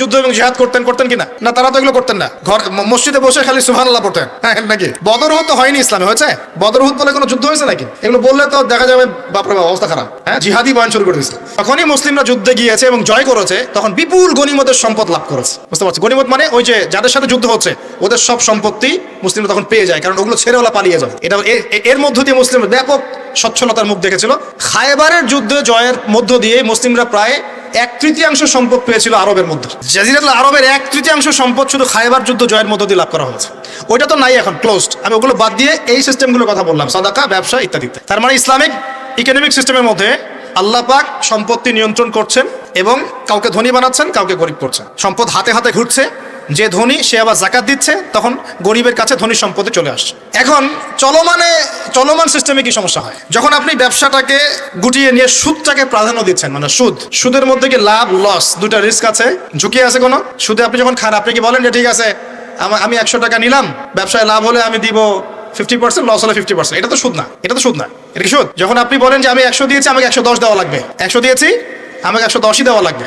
যুদ্ধ করতেন করতেন না, তারা তো এগুলো করতেন না। ঘর, মসজিদে বসে খালি হ্যাঁ তো হয়নি কোনো যুদ্ধ হয়েছে নাকি? বললে তো দেখা যাবে হ্যাঁ জিহাদি করে যুদ্ধে গিয়েছে এবং জয় করেছে, তখন বিপুল গনিমতের সম্পদ লাভ করেছে। বুঝতে পারছি গনিমত মানে ওই যে যাদের সাথে যুদ্ধ হচ্ছে, ওদের সব সম্পত্তি মুসলিমরা তখন পেয়ে যায়, কারণ ওগুলো ছেড়ে ওলা পালিয়ে যাবে। এটা এর মধ্য দিয়ে মুসলিমরা ব্যাপক সচ্ছলতার মুখ দেখেছিল। খায়বারের যুদ্ধে জয়ের মধ্য দিয়ে মুসলিমরা প্রায় এক তৃতীয়াংশ সম্পদ পেয়েছিল আরবের মধ্যে। জাজিরাতুল আরবের এক তৃতীয়াংশ সম্পদ শুধু খাইবার যুদ্ধ জয়ের মধ্য দিয়ে লাভ করা হয়েছে। ওইটা তো নাই এখন ক্লোজড আমি ওগুলো বাদ দিয়ে এই সিস্টেমগুলোর কথা বললাম, সাদাকা, ব্যবসা ইত্যাদি ইত্যাদি। তার মানে ইসলামিক ইকোনমিক সিস্টেমের মধ্যে আল্লাপাক সম্পত্তি নিয়ন্ত্রণ করছেন এবং কাউকে ধনী বানাচ্ছেন, কাউকে গরিব করছেন। সম্পদ হাতে হাতে ঘুরছে যে ধনী, সে আবার জাকাত দিচ্ছে, তখন গরিবের কাছে ধনী সম্পদে চলে আসছে। এখন চলমানে, চলমান সিস্টেমে কি সমস্যা হয়? যখন আপনি ব্যবসাটাকে গুটিয়ে নিয়ে সুদটাকে প্রাধান্য দিচ্ছেন মানে সুদ, সুদের মধ্যে কি লাভ লস দুটা রিস্ক আছে? ঝুঁকি আছে কোনো? সুদে আপনি যখন খান, আপনি কি বলেন যে, ঠিক আছে, আমি একশো টাকা নিলাম, ব্যবসায় লাভ হলে আমি দিব ফিফটি পার্সেন্ট লস হলে ফিফটি পার্সেন্ট এটা তো সুদ না, এটা তো সুদ না, এটা কি সুদ? যখন আপনি বলেন যে, আমি একশো দিয়েছি, আমাকে একশো দশ দেওয়া লাগবে। একশো দিয়েছি, আমাকে একশো দশই দেওয়া লাগবে।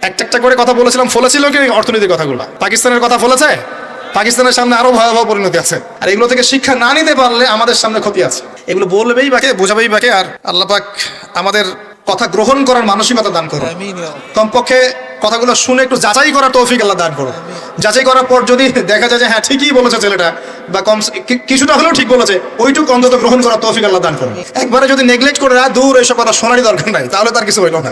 একটা একটা করে কথা বলেছিলাম ফলেছিল কি অর্থনীতির কথাগুলো? পাকিস্তানের কথা ফলেছে? পাকিস্তানের সামনে আরও ভয়াবহ পরিণতি আছে। আর এগুলো থেকে শিক্ষা না নিতে পারলে আমাদের সামনে ক্ষতি আছে। এগুলো বলবেই বাকে বোঝাবেই বাকে আর আল্লাহ পাক আমাদের কথা গ্রহণ করার মানসিকতা দান করুন। কমপক্ষে কথাগুলো শুনে একটু যাচাই করার তৌফিক আল্লাহ দান করো যাচাই করার পর যদি দেখা যায় যে হ্যাঁ ঠিকই বলেছে ছেলেটা বা কম কিছুটা হলেও ঠিক বলেছে ওইটুকু অন্তত গ্রহণ করার তৌফিক আল্লাহ দান করো একবারে যদি নেগলেক্ট করে দূর এইসব কথা শোনারই দরকার নাই তাহলে তার কিছু হইল না।